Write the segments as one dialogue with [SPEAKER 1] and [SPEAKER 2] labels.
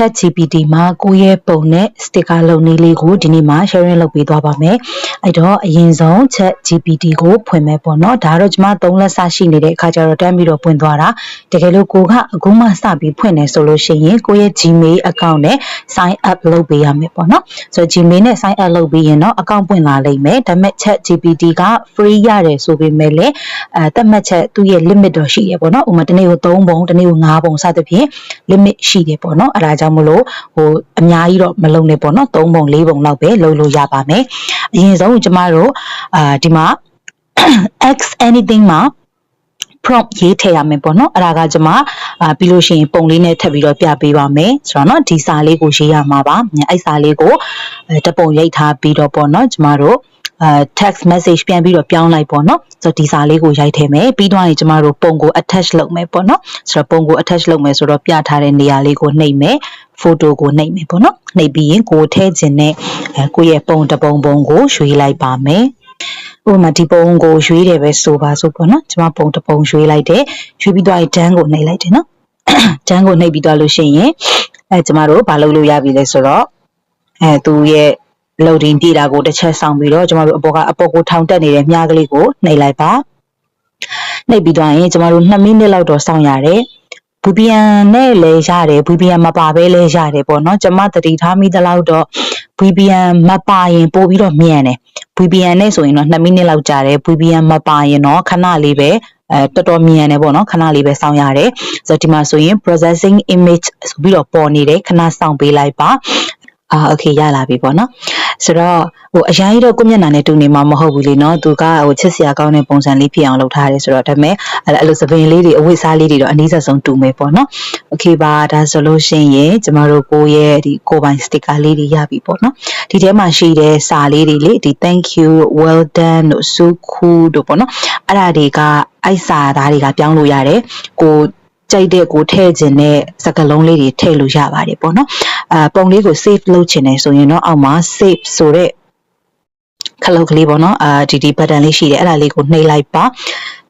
[SPEAKER 1] Chat GPT မှာကိုယ့်ရဲ့ပုံနဲ့ sticker လုပ်နည်းလေးကိုဒီနေ့မှာ sharing လုပ်ပေးသွားပါမယ်အဲ့တော့အရင်ဆုံး Chat GPT ကိုဖွင့်မယ်ပေါ့နော်ဒါကတော့ကျွန်မ3လက်စရှိနေတဲ့အခါကျတော့တန်းပြီးတော့ဖွင့်သွားတာတကယ်လို့ကိုကအခုမှစပြီးဖွင့်နေဆိုလို့ရှိရင်ကိုယ့်ရဲ့ Gmail account နဲ့ sign up လုပ်ပေးရမယ်ပေါ့နော်ဆိုတော့ Gmail နဲ့ sign up လုပ်ပြီးရင်တော့ account ပွင့်လာလိမ့်မယ်ဒါပေမဲ့ Chat GPT က free ရတယ်ဆိုပေမဲ့လည်းအဲတတ်မှတ်ချက်သူ့ရဲ့ limit တော့ရှိရပေါ့နော်ဥပမာတစ်နေ့ကို3ပုံတစ်နေ့ကို5ပုံစသဖြင့် limit ရှိတယ်ပေါ့နော်အဲဒါကြောင့်ကြောင့်မလို့ဟိုအများကြီးတော့မလုံနဲ့ပေါ့နော်၃ပုံ၄ပုံလောက်ပဲလုံလို့ရပါမယ်အရင်ဆုံးကျမတို့အာဒီမှာ x anything မှာ prompt ရေးထည့်ရမယ်ပေါ့နော်အဲ့ဒါကကျွန်မအာပြီးလို့ရှိရင်ပုံလေးနဲ့ထပ်ပြီးတော့ပြပေးပါမယ်ဆိုတော့နော်ဒီစာလေးကိုရေးရမှာပါအဲ့စာလေးကိုတပုံရိုက်ထားပြီးတော့ပေါ့နော်ကျွန်မတို့ အဲ text message ပြန်ပြီးတော့ပြောင်းလိုက်ပေါ့နော်ဆိုတော့ဒီစာလေးကိုရိုက်ထည့်မယ်ပြီးတော့ရင်ကျမတို့ပုံကို attach လုပ်မယ်ပေါ့နော်ဆိုတော့ပုံကို attach လုပ်မယ်ဆိုတော့ပြထားတဲ့နေရာလေးကိုနှိပ်မယ် photo ကိုနှိပ်မယ်ပေါ့နော်နှိပ်ပြီးရင်ကိုထည့်ခြင်းနဲ့အဲကိုယ့်ရဲ့ပုံတစ်ပုံပုံကိုရွေးလိုက်ပါမယ်ဥပမာဒီပုံကိုရွေးတယ်ပဲဆိုပါဆိုပေါ့နော်ကျွန်မပုံတစ်ပုံရွေးလိုက်တယ်ရွေးပြီးတော့ဒန်းကိုနှိပ်လိုက်တယ်နော်ဒန်းကိုနှိပ်ပြီးတော့လို့ရှိရင်အဲကျမတို့ဘာလုပ်လို့ရပြီလဲဆိုတော့အဲသူရဲ့ loading ပြတာကိုတစ်ချက်ဆောင်ပြီးတော့ကျမတို့အပေါ်ကအပေါ်ကိုထောင်တက်နေတဲ့မြားကလေးကိုနှိပ်လိုက်ပါနှိပ်ပြီးတော့ရင်ကျမတို့2မိနစ်လောက်တော့စောင့်ရတယ် VPN နဲ့လည်းရတယ် VPN မပါဘဲလည်းရတယ်ပေါ့နော်ကျွန်မတတိထားမိသလောက်တော့ VPN မပါရင်ပို့ပြီးတော့မြန်တယ် VPN နဲ့ဆိုရင်တော့2မိနစ်လောက်ကြာတယ် VPN မပါရင်တော့ခဏလေးပဲအဲတော်တော်မြန်တယ်ပေါ့နော်ခဏလေးပဲစောင့်ရတယ်ဆိုတော့ဒီမှာဆိုရင် processing image ဆိုပြီးတော့ပေါ်နေတယ်ခဏစောင့်ပေးလိုက်ပါအာโอเคရလာပြီပေါ့နော် ဆိုတော့ဟိုအရင်ကြီးတော့ကိုမျက်နှာနဲ့တူနေမှာမဟုတ်ဘူးလေနော်သူကဟိုချစ်စရာကောင်းတဲ့ပုံစံလေးဖြစ်အောင်လုပ်ထားတယ်ဆိုတော့ဒါပေမဲ့အဲ့လိုသပင်လေးတွေအဝတ်စားလေးတွေတော့အနည်းဆုံးတူမယ်ပေါ့နော်โอเคပါဒါဆိုလို့ရှိရင်ကျမတို့ကိုရဲ့ဒီကိုပိုင် sticker လေးတွေရပြီပေါ့နော်ဒီထဲမှာရှိတဲ့စာလေးတွေလေဒီ thank you well done တို့ so cool တို့ပေါ့နော်အဲ့ဒါတွေကအိုက်စာသားတွေကပြောင်းလို့ရတယ်ကို ကြိုက်တဲ့ကိုထည့်ခြင်းနဲ့စကလုံးလေးတွေထည့်လို့ရပါတယ်ပေါ့နော်အာပုံလေးကို save လုပ်ချင်တယ်ဆိုရင်တော့အောက်မှာ save ဆိုတဲ့ခလုတ်ကလေးပေါ့နော်အာဒီဒီ button လေးရှိတယ်အဲ့ဒါလေးကိုနှိပ်လိုက်ပါ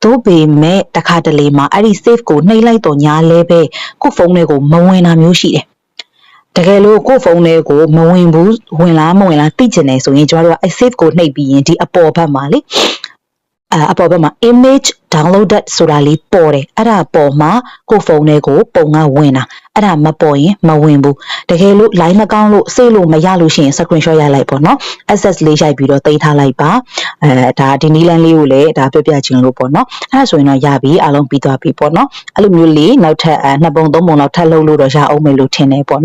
[SPEAKER 1] သို့ပေမဲ့တစ်ခါတလေမှာအဲ့ဒီ save ကိုနှိပ်လိုက်တော့ညာလဲပဲကို့ဖုန်းလေးကိုမဝင်တာမျိုးရှိတယ်တကယ်လို့ကို့ဖုန်းလေးကိုမဝင်ဘူးဝင်လားမဝင်လားသိချင်တယ်ဆိုရင်ကျမတို့ကအဲ save ကိုနှိပ်ပြီးရင်ဒီအပေါ်ဘက်မှာလေ အအပေါ်ဘက်မှာ image downloaded ဆိုတာလေးပေါ်တယ်အဲ့ဒါပေါ်မှာကိုဖုန်းလေးကိုပုံကဝင်တာအဲ့ဒါမပေါ်ရင်မဝင်ဘူးတကယ်လို့ line မကောင်းလို့စေလို့မရလို့ရှိရင် screenshot ရိုက်လိုက်ပေါ့နော် access လေးရိုက်ပြီးတော့တိတ်ထားလိုက်ပါအဲဒါဒီနီလန်းလေးကိုလည်းဒါပြပြချင်းလို့ပေါ့နော်အဲ့ဒါဆိုရင်တော့ရပြီအားလုံးပြီးသွားပြီပေါ့နော်အဲ့လိုမျိုးလေးနောက်ထပ်အဲနှစ်ပုံသုံးပုံလောက်ထပ်လုပ်လို့တော့ရအောင်မယ်လို့ထင်တယ်ပေါ့နော်